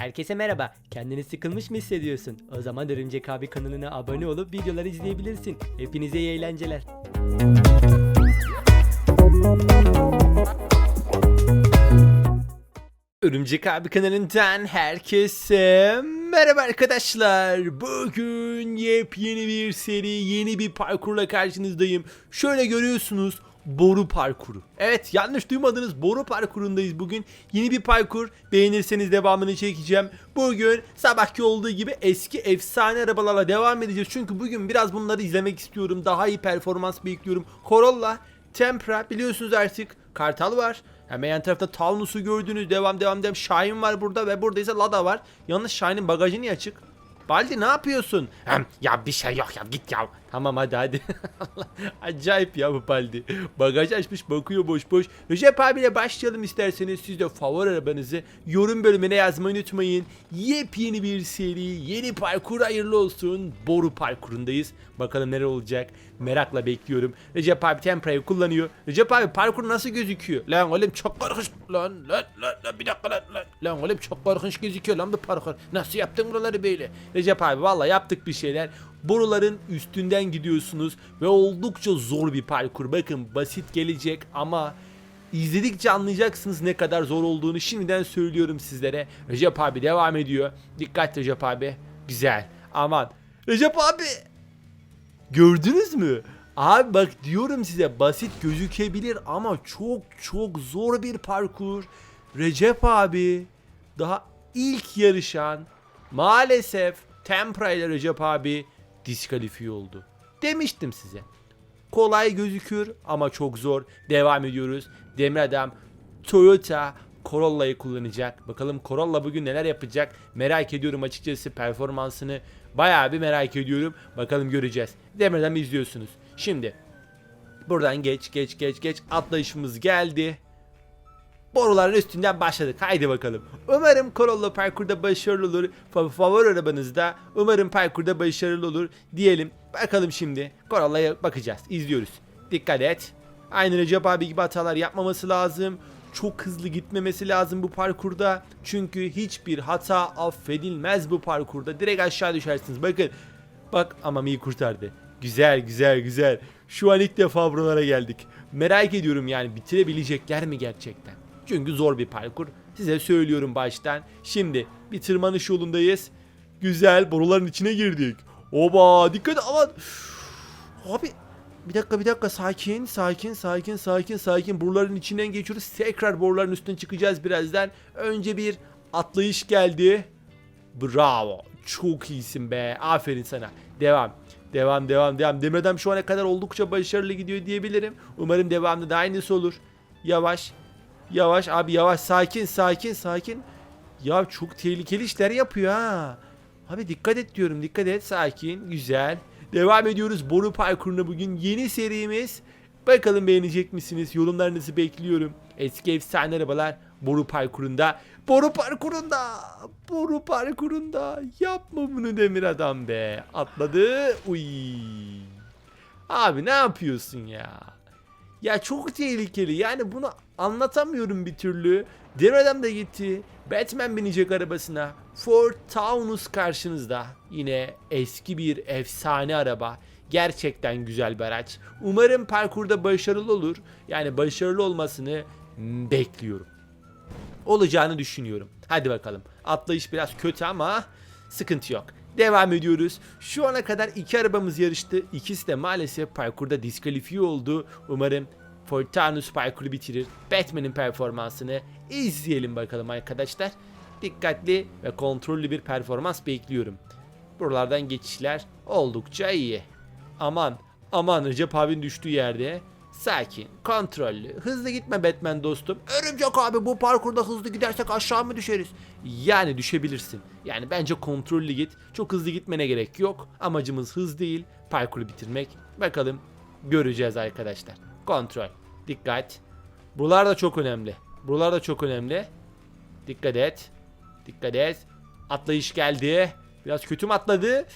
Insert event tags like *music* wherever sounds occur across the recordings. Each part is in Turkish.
Herkese merhaba. Kendini sıkılmış mı hissediyorsun? O zaman Örümcek abi kanalına abone olup videoları izleyebilirsin. Hepinize iyi eğlenceler. Örümcek abi kanalından herkese merhaba arkadaşlar. Bugün yepyeni bir seri, yeni bir parkurla karşınızdayım. Şöyle görüyorsunuz boru parkuru. Evet yanlış duymadınız boru parkurundayız bugün. Yeni bir parkur. Beğenirseniz devamını çekeceğim. Bugün sabahki olduğu gibi eski efsane arabalarla devam edeceğiz. Çünkü bugün biraz bunları izlemek istiyorum. Daha iyi performans bekliyorum. Corolla, Tempra biliyorsunuz artık. Kartal var. Hemen yan tarafta Talnus'u gördünüz. Devam devam devam. Şahin var burada ve burada ise Lada var. Yalnız Şahin'in bagajı niye açık? Baldi ne yapıyorsun? Hem, ya bir şey yok ya git ya. Tamam hadi hadi. *laughs* Acayip ya bu Baldi. Bagaj açmış bakıyor boş boş. Recep abiyle başlayalım isterseniz. Siz de favori arabanızı yorum bölümüne yazmayı unutmayın. Yepyeni bir seri, yeni parkur hayırlı olsun. Boru parkurundayız. Bakalım neler olacak. Merakla bekliyorum. Recep abi Tempra'yı kullanıyor. Recep abi parkur nasıl gözüküyor? Lan oğlum çok korkunç. Lan lan lan lan bir dakika lan lan. Lan oğlum çok korkunç gözüküyor lan bu parkur. Nasıl yaptın buraları böyle? Recep abi valla yaptık bir şeyler. Boruların üstünden gidiyorsunuz ve oldukça zor bir parkur. Bakın basit gelecek ama izledikçe anlayacaksınız ne kadar zor olduğunu şimdiden söylüyorum sizlere. Recep abi devam ediyor. Dikkat Recep abi. Güzel. Aman. Recep abi Gördünüz mü? Abi bak diyorum size basit gözükebilir ama çok çok zor bir parkur. Recep abi daha ilk yarışan maalesef Tempra ile Recep abi diskalifiye oldu. Demiştim size. Kolay gözükür ama çok zor. Devam ediyoruz. Demir Adam Toyota Corolla'yı kullanacak. Bakalım Corolla bugün neler yapacak merak ediyorum açıkçası performansını bayağı bir merak ediyorum. Bakalım göreceğiz. Demir Adam'ı izliyorsunuz. Şimdi buradan geç geç geç geç atlayışımız geldi. Boruların üstünden başladık. Haydi bakalım. Umarım Corolla parkurda başarılı olur. Fa- favori arabanızda umarım parkurda başarılı olur diyelim. Bakalım şimdi. Corolla'ya bakacağız. İzliyoruz. Dikkat et. Aynı Recep abi gibi hatalar yapmaması lazım. Çok hızlı gitmemesi lazım bu parkurda. Çünkü hiçbir hata affedilmez bu parkurda. Direkt aşağı düşersiniz. Bakın. Bak ama iyi kurtardı. Güzel güzel güzel. Şu an ilk defa buralara geldik. Merak ediyorum yani bitirebilecekler mi gerçekten? Çünkü zor bir parkur. Size söylüyorum baştan. Şimdi bir tırmanış yolundayız. Güzel boruların içine girdik. Oba dikkat aman. Abi bir dakika bir dakika sakin sakin sakin sakin sakin boruların içinden geçiyoruz. Tekrar boruların üstüne çıkacağız birazdan. Önce bir atlayış geldi. Bravo. Çok iyisin be. Aferin sana. Devam. Devam devam devam. Demir'den şu ana kadar oldukça başarılı gidiyor diyebilirim. Umarım devamlı da aynısı olur. Yavaş. Yavaş abi yavaş sakin sakin sakin. Ya çok tehlikeli işler yapıyor ha. Abi dikkat et diyorum dikkat et sakin güzel. Devam ediyoruz boru parkuruna bugün yeni serimiz. Bakalım beğenecek misiniz? Yorumlarınızı bekliyorum. Eski efsane arabalar boru parkurunda. Boru parkurunda. Boru parkurunda. Yapma bunu demir adam be. Atladı. Uy. Abi ne yapıyorsun ya? Ya çok tehlikeli. Yani bunu anlatamıyorum bir türlü. Demir adam da gitti. Batman binecek arabasına. Ford Taunus karşınızda. Yine eski bir efsane araba. Gerçekten güzel bir araç. Umarım parkurda başarılı olur. Yani başarılı olmasını bekliyorum. Olacağını düşünüyorum. Hadi bakalım. Atlayış biraz kötü ama sıkıntı yok. Devam ediyoruz. Şu ana kadar iki arabamız yarıştı. İkisi de maalesef parkurda diskalifiye oldu. Umarım Fortanus parkuru bitirir. Batman'in performansını izleyelim bakalım arkadaşlar. Dikkatli ve kontrollü bir performans bekliyorum. Buralardan geçişler oldukça iyi. Aman aman Recep abinin düştüğü yerde sakin, kontrollü, hızlı gitme Batman dostum. Örümcek abi bu parkurda hızlı gidersek aşağı mı düşeriz? Yani düşebilirsin. Yani bence kontrollü git. Çok hızlı gitmene gerek yok. Amacımız hız değil, parkuru bitirmek. Bakalım göreceğiz arkadaşlar. Kontrol, dikkat. Buralar da çok önemli. Buralar da çok önemli. Dikkat et. Dikkat et. Atlayış geldi. Biraz kötü mü atladı?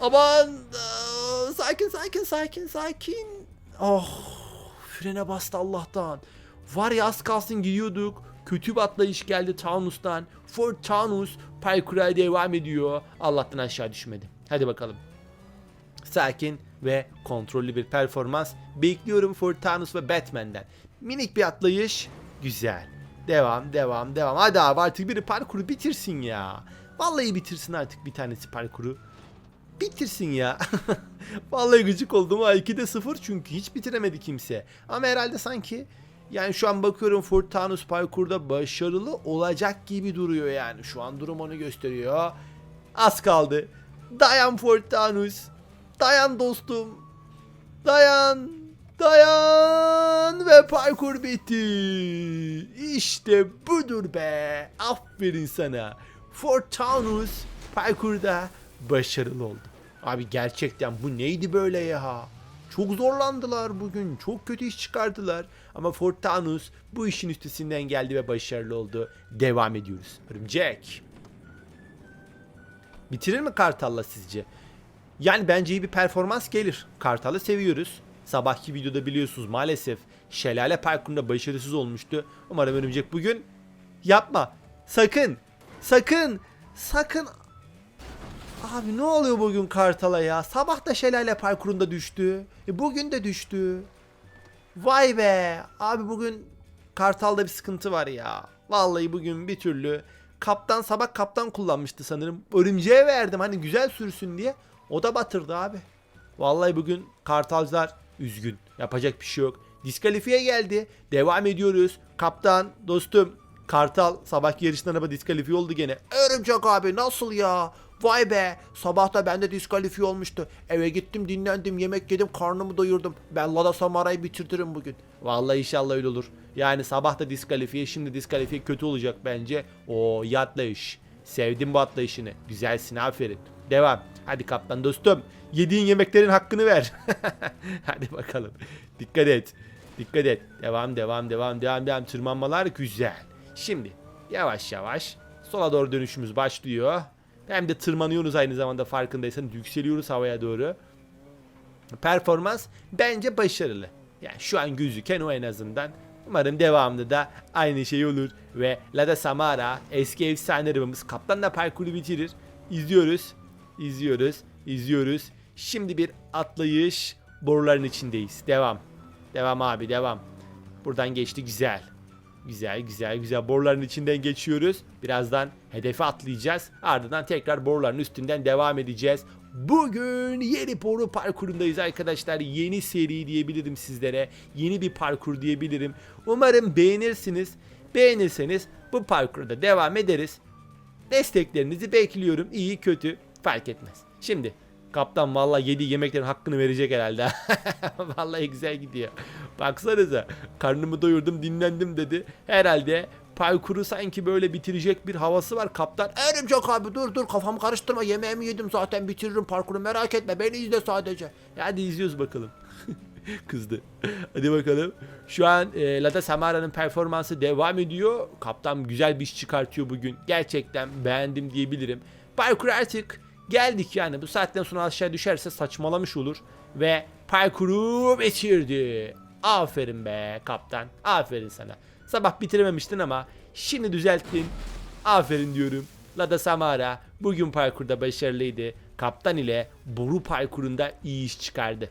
Aman aa, sakin sakin sakin sakin. Oh frene bastı Allah'tan. Var ya az kalsın gidiyorduk. kötü bir atlayış geldi Taunus'tan. Fort Taunus parkura devam ediyor. Allah'tan aşağı düşmedi. Hadi bakalım. Sakin ve kontrollü bir performans bekliyorum Fortanus ve Batman'den. Minik bir atlayış. Güzel. Devam, devam, devam. Hadi abi artık biri parkuru bitirsin ya. Vallahi bitirsin artık bir tanesi parkuru. Bitirsin ya. *laughs* Vallahi gıcık oldum ha 2'de 0 çünkü hiç bitiremedi kimse. Ama herhalde sanki yani şu an bakıyorum Fortanus parkurda başarılı olacak gibi duruyor yani. Şu an durum onu gösteriyor. Az kaldı. Dayan Fortanus. Dayan dostum. Dayan. Dayan ve parkur bitti. İşte budur be. Aferin sana. Fortanus parkurda başarılı oldu. Abi gerçekten bu neydi böyle ya? Çok zorlandılar bugün. Çok kötü iş çıkardılar. Ama Fortanus bu işin üstesinden geldi ve başarılı oldu. Devam ediyoruz. Örümcek. Bitirir mi Kartal'la sizce? Yani bence iyi bir performans gelir. Kartal'ı seviyoruz. Sabahki videoda biliyorsunuz maalesef şelale parkurunda başarısız olmuştu. Umarım örümcek bugün yapma. Sakın. Sakın. Sakın. Abi ne oluyor bugün Kartal'a ya? Sabah da şelale parkurunda düştü. E bugün de düştü. Vay be. Abi bugün Kartal'da bir sıkıntı var ya. Vallahi bugün bir türlü kaptan sabah kaptan kullanmıştı sanırım. Örümceğe verdim hani güzel sürsün diye. O da batırdı abi. Vallahi bugün Kartalcılar üzgün. Yapacak bir şey yok. Diskalifiye geldi. Devam ediyoruz. Kaptan dostum Kartal sabahki yarıştan araba diskalifiye oldu gene. Örümcek abi nasıl ya? Vay be sabah da bende diskalifiye olmuştu. Eve gittim dinlendim yemek yedim karnımı doyurdum. Ben Lada Samara'yı bitirtirim bugün. Vallahi inşallah öyle olur. Yani sabah da diskalifiye şimdi diskalifiye kötü olacak bence. O iyi atlayış. Sevdim bu atlayışını. Güzelsin aferin. Devam. Hadi kaptan dostum. Yediğin yemeklerin hakkını ver. *laughs* Hadi bakalım. Dikkat et. Dikkat et. Devam devam devam devam devam. Tırmanmalar güzel. Şimdi yavaş yavaş sola doğru dönüşümüz başlıyor. Hem de tırmanıyoruz aynı zamanda farkındaysanız yükseliyoruz havaya doğru. Performans bence başarılı. Yani şu an gözüken o en azından. Umarım devamında da aynı şey olur. Ve Lada Samara eski efsane arabamız kaptan da parkuru bitirir. İzliyoruz. İzliyoruz. İzliyoruz. Şimdi bir atlayış boruların içindeyiz. Devam. Devam abi devam. Buradan geçti güzel. Güzel güzel güzel boruların içinden geçiyoruz. Birazdan hedefe atlayacağız. Ardından tekrar boruların üstünden devam edeceğiz. Bugün yeni boru parkurundayız arkadaşlar. Yeni seri diyebilirim sizlere. Yeni bir parkur diyebilirim. Umarım beğenirsiniz. Beğenirseniz bu parkurda devam ederiz. Desteklerinizi bekliyorum. İyi kötü fark etmez. Şimdi kaptan vallahi yedi yemeklerin hakkını verecek herhalde. *laughs* vallahi güzel gidiyor. Baksanıza karnımı doyurdum dinlendim dedi. Herhalde parkuru sanki böyle bitirecek bir havası var kaptan. Örümcek abi dur dur kafamı karıştırma yemeğimi yedim zaten bitiririm parkuru merak etme beni izle sadece. Hadi izliyoruz bakalım. *laughs* Kızdı. Hadi bakalım. Şu an e, Lada Samara'nın performansı devam ediyor. Kaptan güzel bir iş çıkartıyor bugün. Gerçekten beğendim diyebilirim. Parkur artık geldik yani. Bu saatten sonra aşağı düşerse saçmalamış olur. Ve parkuru bitirdi. Aferin be kaptan. Aferin sana. Sabah bitirememiştin ama şimdi düzelttin. Aferin diyorum. Lada Samara bugün parkurda başarılıydı. Kaptan ile boru parkurunda iyi iş çıkardı.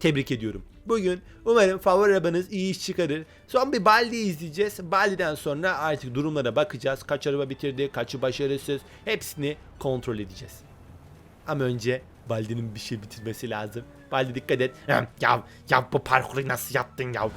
Tebrik ediyorum. Bugün umarım favori arabanız iyi iş çıkarır. Son bir Baldi izleyeceğiz. Baldi'den sonra artık durumlara bakacağız. Kaç araba bitirdi, kaçı başarısız. Hepsini kontrol edeceğiz. Ama önce Baldi'nin bir şey bitirmesi lazım. Baldi dikkat et. Ya, ya, bu parkuru nasıl yaptın ya?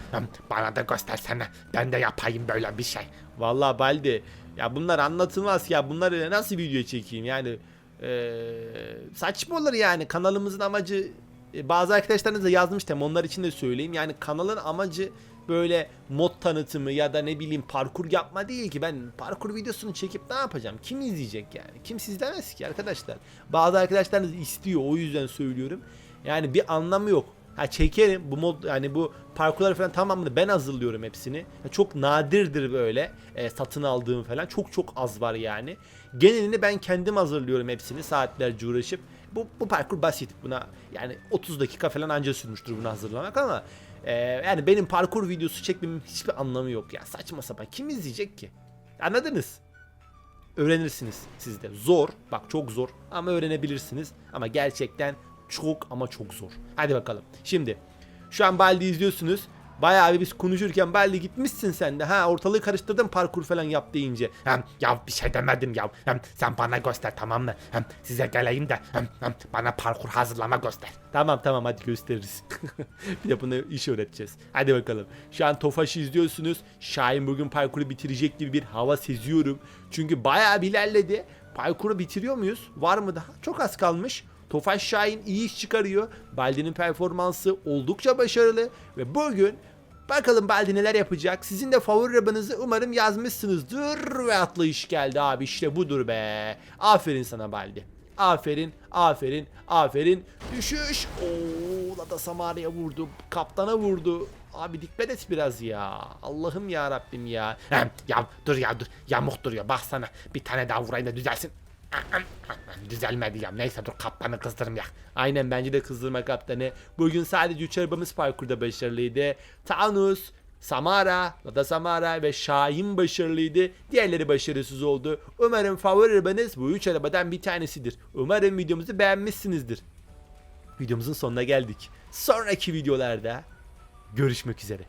Bana da göstersene. Ben de yapayım böyle bir şey. Vallahi Baldi ya bunlar anlatılmaz ya. Bunları nasıl video çekeyim yani. Eee saçma olur yani. Kanalımızın amacı e, bazı arkadaşlarınız da yazmıştım. Onlar için de söyleyeyim. Yani kanalın amacı böyle mod tanıtımı ya da ne bileyim parkur yapma değil ki. Ben parkur videosunu çekip ne yapacağım? Kim izleyecek yani? Kim izlemez ki arkadaşlar? Bazı arkadaşlarınız istiyor o yüzden söylüyorum. Yani bir anlamı yok. Ha çekerim bu mod yani bu parkurları falan tamamını ben hazırlıyorum hepsini. Ha, çok nadirdir böyle e, satın aldığım falan. Çok çok az var yani. Genelini ben kendim hazırlıyorum hepsini saatlerce uğraşıp. Bu, bu parkur basit buna yani 30 dakika falan anca sürmüştür bunu hazırlamak ama Ee, yani benim parkur videosu çekmemin hiçbir anlamı yok ya. Saçma sapan. Kim izleyecek ki? Anladınız? Öğrenirsiniz siz de. Zor. Bak çok zor ama öğrenebilirsiniz. Ama gerçekten çok ama çok zor. Hadi bakalım. Şimdi şu an Baldi izliyorsunuz. Bayağı bir biz konuşurken Baldi gitmişsin sen de. Ha ortalığı karıştırdın parkur falan yap deyince. Hem, ya bir şey demedim ya. Hem, sen bana göster tamam mı? Hem, size geleyim de hem, hem, bana parkur hazırlama göster. Tamam tamam hadi gösteririz. *laughs* bir de bunu iş öğreteceğiz. Hadi bakalım. Şu an Tofaş'ı izliyorsunuz. Şahin bugün parkuru bitirecek gibi bir hava seziyorum. Çünkü bayağı bir ilerledi. Parkuru bitiriyor muyuz? Var mı daha? Çok az kalmış. Tofaş Şahin iyi iş çıkarıyor. Baldi'nin performansı oldukça başarılı. Ve bugün bakalım Baldi neler yapacak. Sizin de favori rabanızı umarım yazmışsınızdır. Ve atlayış geldi abi işte budur be. Aferin sana Baldi. Aferin, aferin, aferin. Düşüş. Oo, Lada Samara'ya vurdu. Kaptana vurdu. Abi dikkat et biraz ya. Allah'ım ya Rabbim ya. Ya dur ya dur. Yamuk duruyor baksana. Bir tane daha vurayım da düzelsin. Düzelmedi ya. Neyse dur kaptanı kızdırım ya. Aynen bence de kızdırma kaptanı. Bugün sadece üç arabamız parkurda başarılıydı. Taunus, Samara, Lada Samara ve Şahin başarılıydı. Diğerleri başarısız oldu. Umarım favori arabanız bu üç arabadan bir tanesidir. Umarım videomuzu beğenmişsinizdir. Videomuzun sonuna geldik. Sonraki videolarda görüşmek üzere.